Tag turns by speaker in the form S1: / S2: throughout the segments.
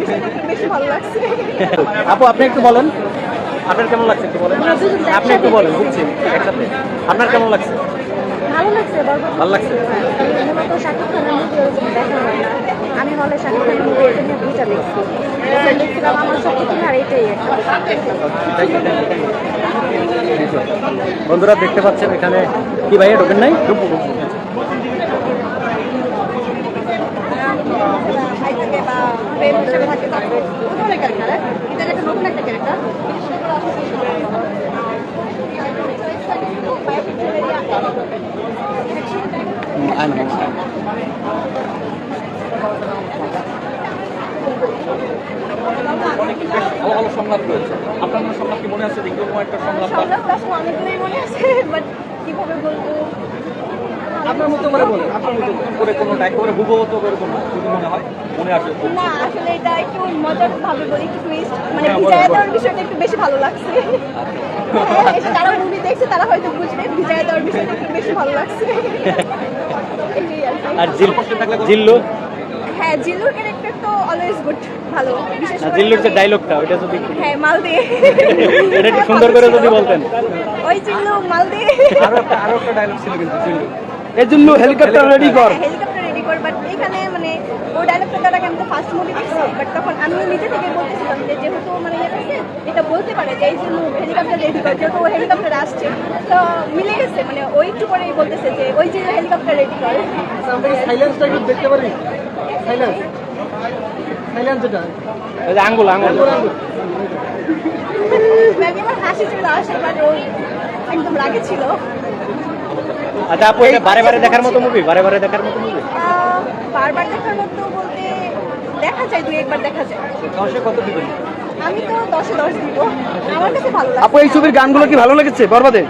S1: দেওয়ার বেশি ভালো লাগছে।
S2: আপু আপনি একটু বলেন। আপনার কেমন লাগছে একটু বলেন? আপনি একটু বলেন বুঝছি একসাথে। আপনার কেমন লাগছে?
S1: ভালো লাগছে
S2: ভালো লাগছে?
S1: শাকিব খানের মুভি দেখা হয় না। আমি হলে শাকিব খানের মুভি এটা দুইটা দেখছি। দেখছিলাম আমার সব থেকে আর এটাই.
S2: বন্ধুরা দেখতে পাচ্ছেন এখানে কি ভাইয়া ঢোকেন নাই ঢুকবো ঢুকবো
S1: ভাই থাকে বা প্রেম হিসেবে থাকে এটা একটা নতুন একটা
S3: ভালো ভালো সংলাপ রয়েছে? আপনার কোনো সংলাপ কি মনে আছে? যে একটা সংলাপ
S1: সংলাপটা আসলে অনেকগুলোই মনে আছে কীভাবে বলব?
S3: আপনার মতো করে বলেন আপনার মতো করে কোনোটা একেবারে হুবহত করে কোনো যদি মনে হয় মনে আসে
S1: না আসলে এটা একটু মজার ভাবে বলি একটু টুইস্ট মানে বিজয়া দেওয়ার বিষয়টা একটু বেশি ভালো লাগছে। হ্যাঁ, যারা মুভি দেখছে তারা হয়তো বুঝবে বিজয়া দেওয়ার বিষয়টা একটু বেশি ভালো লাগছে। আর
S2: জিল জিল্লু?
S1: হ্যাঁ জিল্লুর ক্যারেক্টার তো অলওয়েজ গুড ভালো। বিশেষ করে
S2: জিল্লুর যে ডায়লগটা ওইটা যদি
S1: হ্যাঁ মাল দে
S2: এটা একটু সুন্দর করে যদি বলতেন।
S1: ওই জিল্লু মাল দে
S3: আরও একটা আরও একটা ডায়লগ ছিল কিন্তু জিল্লু
S2: এই জিল্লু হেলিকপ্টার রেডি কর।
S1: হেলিকপ্টার রেডি কর বাট এখানে মানে ও ডায়লগটা তারা আমি তো ফার্স্ট মুভি দেখছি বাট তখন আমি নিজে থেকে বলতেছিলাম যে যেহেতু মানে ইয়ে এটা বলতে পারে যে এই যে হেলিকপ্টার রেডি কর যেহেতু ও হেলিকপ্টার আসছে। তো মিলে গেছে মানে ও একটু পরেই বলতেছে যে ওই যে হেলিকপ্টার রেডি কর।
S3: সাইলেন্সটা একটু দেখতে পারি? সাইলেন্স সাইলেন্স যেটা
S2: আঙ্গুল আঙ্গুল।
S1: হাসি চলে আসে বাট ও একদম রাগে ছিল।
S2: আচ্ছা আপু এটা বারে বারে দেখার মতো মুভি বারে বারে দেখার মতো মুভি
S1: বারবার দেখার মতো বলতে দেখা যায় দুই একবার দেখা যায়।
S3: দশে কত দিবেন?
S1: আমি তো দশে দশ দিব। আমার কাছে ভালো লাগে।
S2: আপু এই ছবির গানগুলো কি ভালো লেগেছে বরবাদে?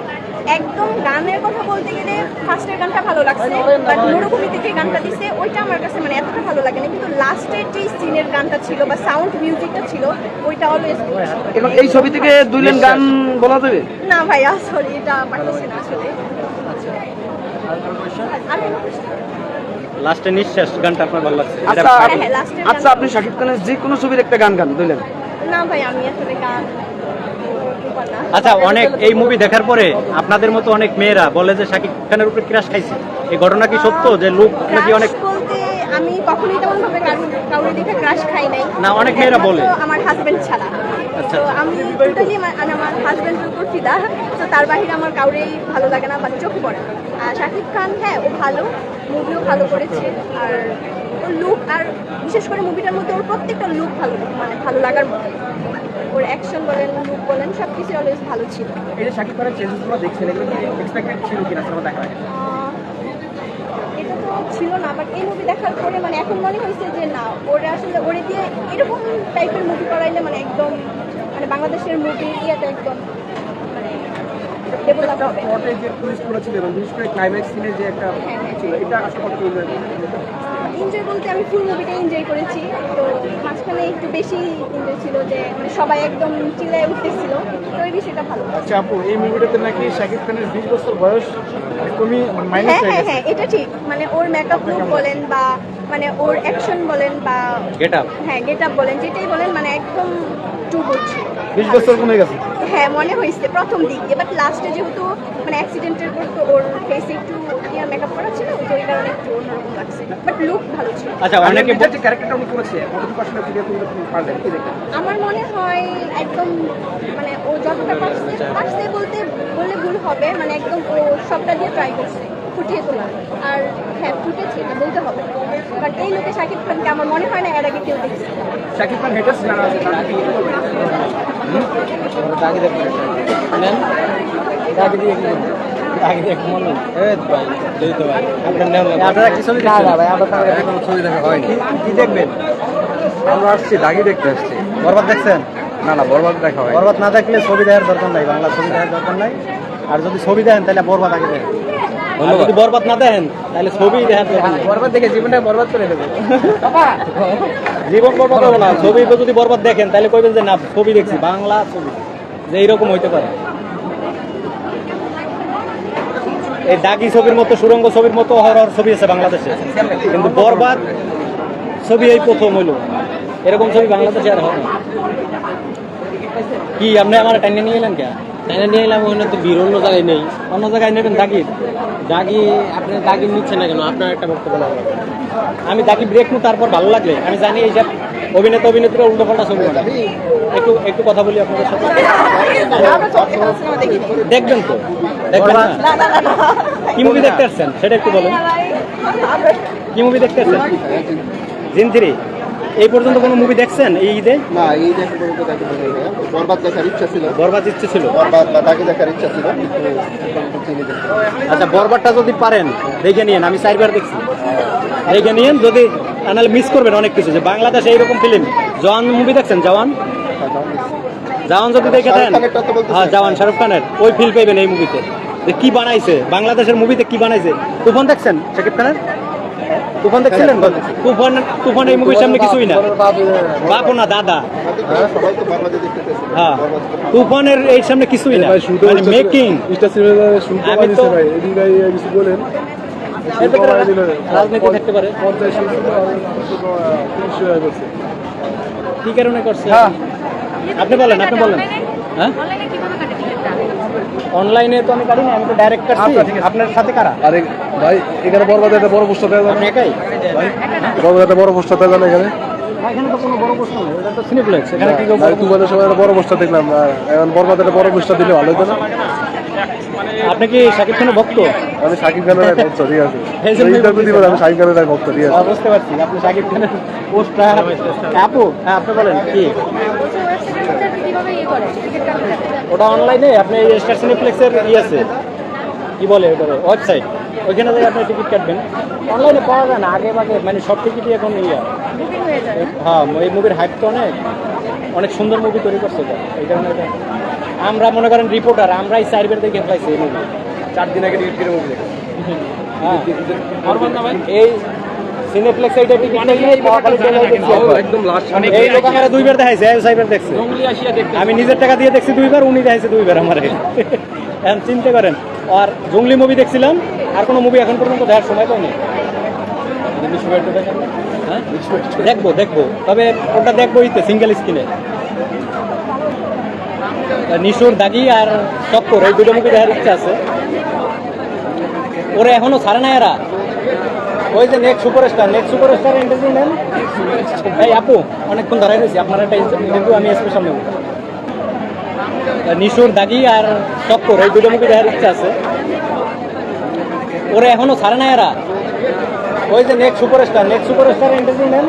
S1: একদম গানের কথা বলতে গেলে ফার্স্টের গানটা ভালো লাগছে বাট মরুভূমিতে যে গানটা দিচ্ছে ওইটা আমার কাছে মানে এতটা ভালো লাগে না কিন্তু লাস্টের যে সিনের গানটা ছিল বা সাউন্ড মিউজিকটা ছিল ওইটা অলওয়েজ
S4: এবং এই ছবি থেকে দুই লাইন গান বলা যাবে?
S1: না ভাইয়া সরি এটা পারতেছি না আসলে?
S2: লাস্টে নিঃশ্বাস গানটা আপনার ভালো লাগছে?
S4: আচ্ছা
S1: হ্যাঁ,
S4: আচ্ছা আপনি শাকিব খানের যে কোনো ছবির একটা গান গান বুঝলেন?
S1: না ভাই আমি আসলে গান
S2: আচ্ছা অনেক এই মুভি দেখার পরে আপনাদের মতো অনেক মেয়েরা বলে যে শাকিব খানের উপরে ক্রাশ খাইছে। এই ঘটনা কি সত্য? যে লোক নাকি অনেক
S1: আমি কখনোই তেমন ভাবে কাউরে দেখে ক্রাশ খাই নাই।
S2: না, অনেক মেয়েরা বলে।
S1: আমার হাজবেন্ড ছাড়া।
S2: আচ্ছা।
S1: তো আমি টোটালি আমার হাজবেন্ডের উপর ফিদা। তো তার বাহিরে আমার কাউরেই ভালো লাগে না বা চোখে পড়ে আর শাকিব খান হ্যাঁ ও ভালো। মুভিও ভালো করেছে। আর ওর লুক আর বিশেষ করে মুভিটার মধ্যে ওর প্রত্যেকটা লুক ভালো মানে ভালো লাগার মতো। ওর অ্যাকশন বলেন লুক বলেন সব কিছু অলওয়েজ ভালো ছিল।
S3: এই যে শাকিব খানের চেঞ্জেসগুলো দেখছেন এগুলো কি এক্সপেক্টেড ছিল কিনা সিনেমা
S1: তো ছিল না বাট এই মুভি দেখার পরে মানে এখন মনে হয়েছে যে না ওরা আসলে ওরে দিয়ে এরকম টাইপের মুভি করাইলে মানে একদম মানে বাংলাদেশের মুভি ইয়েটা একদম মানে ডেভেলপ হবে।
S3: যে টুইস্ট করেছিল এবং বিশেষ করে ক্লাইম্যাক্স সিনের যে একটা ছিল এটা আসলে কত
S1: এনজয় বলতে আমি ফুল মুভিটা এনজয় করেছি। তো মাঝখানে একটু বেশি এনজয় ছিল যে মানে সবাই একদম চিল্লায় উঠতেছিল। তো এই বিষয়টা ভালো।
S3: আচ্ছা আপু এই মুভিটাতে নাকি শাকিব খানের বিশ বছর বয়স একদমই মাইনাস
S1: হ্যাঁ
S3: হ্যাঁ
S1: হ্যাঁ এটা ঠিক। মানে ওর মেকআপ লুক বলেন বা মানে ওর অ্যাকশন বলেন বা
S2: গেটআপ
S1: হ্যাঁ গেটআপ বলেন যেটাই বলেন মানে একদম টু বলছি
S4: 20 বছর কমে গেছে।
S1: হ্যাঁ মনে হয়েছে প্রথম দিক দিয়ে বাট লাস্টে যেহেতু মানে অ্যাক্সিডেন্টের পর তো ওর ফেসে একটু ইয়া মেকআপ করা ছিল তো ওই কারণে একটু অন্যরকম লাগছে। বাট লুক ভালো ছিল।
S2: আচ্ছা, আচ্ছা
S3: অনেকে বলছে ক্যারেক্টারটা উনি করেছে কতটুকু আসলে ফিরে তুমি পারলেন? কি দেখতে
S1: আমার মনে হয় একদম মানে ও যতটা পারছে পারছে বলতে বললে ভুল হবে মানে একদম ও সবটা দিয়ে ট্রাই করছে ফুটিয়ে তোলা। আর হ্যাঁ ফুটেছে এটা বলতে হবে। বাট এই লোকে শাকিব খানকে আমার মনে হয় না এর আগে কেউ দেখছে।
S3: শাকিব খান হেটার্স জানা আছে তারা কি
S2: দাগি দেখবেন। দাগি দিয়ে কি দাগি দিয়ে কেমন এই ভাই দেই তো ভাই আপনার নাম আপনারা কি ছবি দেখছেন না ভাই আপনারা
S5: কোনো ছবি দেখা হয়নি
S2: কি দেখবেন
S5: আমরা আসছি দাগি দেখতে আসছি
S2: বরবাদ দেখছেন
S5: না না বরবাদ দেখা হয়
S2: বরবাদ না দেখলে ছবি দেখার দরকার নাই বাংলা ছবি দেখার দরকার নাই। আর যদি ছবি দেখেন তাহলে বরবাদ আগে দেখেন। যদি বরবাদ না দেখেন তাহলে ছবি নাই
S3: বরবাদ দেখে জীবনটা বরবাদ করে দেবো।
S2: জীবন বরবাদ হবে না। ছবি যদি বরবাদ দেখেন তাহলে কইবেন যে না ছবি দেখছি বাংলা ছবি। যে এইরকম হইতে পারে। এই দাগি ছবির মতো সুরঙ্গ ছবির মতো হরর ছবি আছে বাংলাদেশে। কিন্তু বরবাদ ছবি এই প্রথম হইল। এরকম ছবি বাংলাদেশে আর হয় না। কি আপনি আমার টাইনে নিয়ে এলেন কে টাইনে নিয়ে এলাম ওখানে তো বীর অন্য জায়গায় নেই। অন্য জায়গায় নেবেন দাগির? দাগি আপনি দাগি নিচ্ছেন না কেন? আপনার একটা বক্তব্য লাগবে আমি দাগি ব্রেক নু তারপর ভালো লাগলে। আমি জানি এই সব অভিনেতা অভিনেত্রীরা উল্টো পাল্টা ছবি বানায়। একটু একটু কথা বলি আপনাদের সাথে। দেখবেন তো? দেখবেন কি মুভি দেখতে আসছেন? সেটা একটু বলুন। কি মুভি দেখতে আসছেন? জিন থ্রি এই পর্যন্ত কোনো মুভি দেখছেন এই ঈদে?
S6: না এই দেখা পর্যন্ত না। বরবাদ দেখার ইচ্ছা ছিল।
S2: বরবাদ ইচ্ছে ছিল?
S6: বরবাদ বা তাকে দেখার ইচ্ছা ছিল।
S2: আচ্ছা বরবাদটা যদি পারেন দেখে নিয়েন। আমি চারবার দেখছি। দেখে নিয়েন যদি নাহলে মিস করবেন অনেক কিছু। যে বাংলাদেশে এইরকম ফিল্ম জওয়ান মুভি দেখছেন জওয়ান? জওয়ান যদি দেখে দেন। হ্যাঁ জওয়ান শাহরুখ খানের। ওই ফিল পাইবেন এই মুভিতে যে কি বানাইছে বাংলাদেশের মুভিতে কি বানাইছে। তুফান দেখছেন শাকিব খানের? তুফান দেখছিলেন? তুফান তুফান এই মুভির সামনে কিছুই না। বাপও না দাদা।
S6: হ্যাঁ,
S2: হ্যাঁ তুফানের এই সামনে কিছুই না। মানে মেকিং আমি তো করে রাজনীতি থাকতে পারে। কি কারণে করছে? আপনি বলেন আপনি বলেন। হ্যাঁ? অনলাইনে তো আমি কাটি না আমি তো ডাইরেক্ট কাটছি। আপনার সাথে কারা?
S4: আরে ভাই এখানে বরবাদে একটা বড় পোস্টার দেওয়া
S2: আপনি একাই?
S4: বরবাদে একটা বড় পোস্টার দেওয়া এখানে।
S2: এখানে তো কোনো বড় প্রশ্ন নেই এটা তো সিনেপ্লেক্স এখানে কি কেউ
S4: ভাই তোমাদের সবাই একটা বড় পোস্টার দেখলাম এখন বরবাদে একটা বড় পোস্টার দিলে ভালো হতো না।
S2: আপনি কি শাকিব খানের ভক্ত?
S4: আমি সাকিব খানের ভক্ত ঠিক আছে। ইন্টারভিউ দিব আমি সাকিব খানের ভক্ত ঠিক আছে।
S2: হ্যাঁ, বুঝতে পারছি আপনি শাকিব খানের পোস্টার। আপু হ্যাঁ আপনি বলেন কি?
S1: কীভাবে ইয়ে করে? টিকিট কাটতে
S2: ওটা অনলাইনে আপনি এই স্টার সিনেপ্লেক্সের ই আছে। কি বলে ওটা ওয়েবসাইট ওইখানে থেকে আপনি টিকিট কাটবেন। অনলাইনে পাওয়া যায় না আগে আগে মানে সব টিকিটই এখন ইয়ে।
S1: বুকিং হয়ে যায়
S2: হ্যাঁ এই মুভির হাইপ তো অনেক। অনেক সুন্দর মুভি তৈরি করছে এটা। এই কারণে এটা আমরা মনে করেন রিপোর্টার আমরাই চারবার দেখে ফেলাইছি এই মুভি
S3: চার দিন আগে টিকিট কিনে মুভি দেখে
S2: হ্যাঁ। এই সিনেপ্লেক্স এইটা টিকিট নিয়ে দেখছি
S3: একদম লাস্ট
S2: এই লোক আমার দুইবার দেখাইছে এই চারবার দেখছে আমি নিজের টাকা দিয়ে দেখছি দুইবার উনি দেখাইছে দুইবার আমার। এখন চিন্তা করেন আর জঙ্গলি মুভি দেখছিলাম আর কোনো মুভি এখন পর্যন্ত দেখার সময় পাইনি। হ্যাঁ? দেখব দেখব। তবে ওটা দেখব ইতে সিঙ্গেল স্ক্রিনে নিশুর দাগি আর চক্কর এই দুটো মুভি দেখার ইচ্ছা আছে। ওরা এখনও ছাড়ে না এরা। ওই যে next superstar next superstar interview নেন। এই আপু, অনেকক্ষণ ধরাই রয়েছি, আপনার একটা ইন্টারভিউ আমি স্পেশাল নেব। নিশুর দাগি আর চক্কর, এই দুটো মুভি দেখার ইচ্ছা আছে। ওরা এখনও ছাড়ে না এরা। ওই যে next superstar next superstar interview নেন।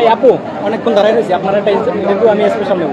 S2: এই আপু, অনেকক্ষণ ধরাই রয়েছি, আপনার একটা ইন্টারভিউ আমি স্পেশাল নেব।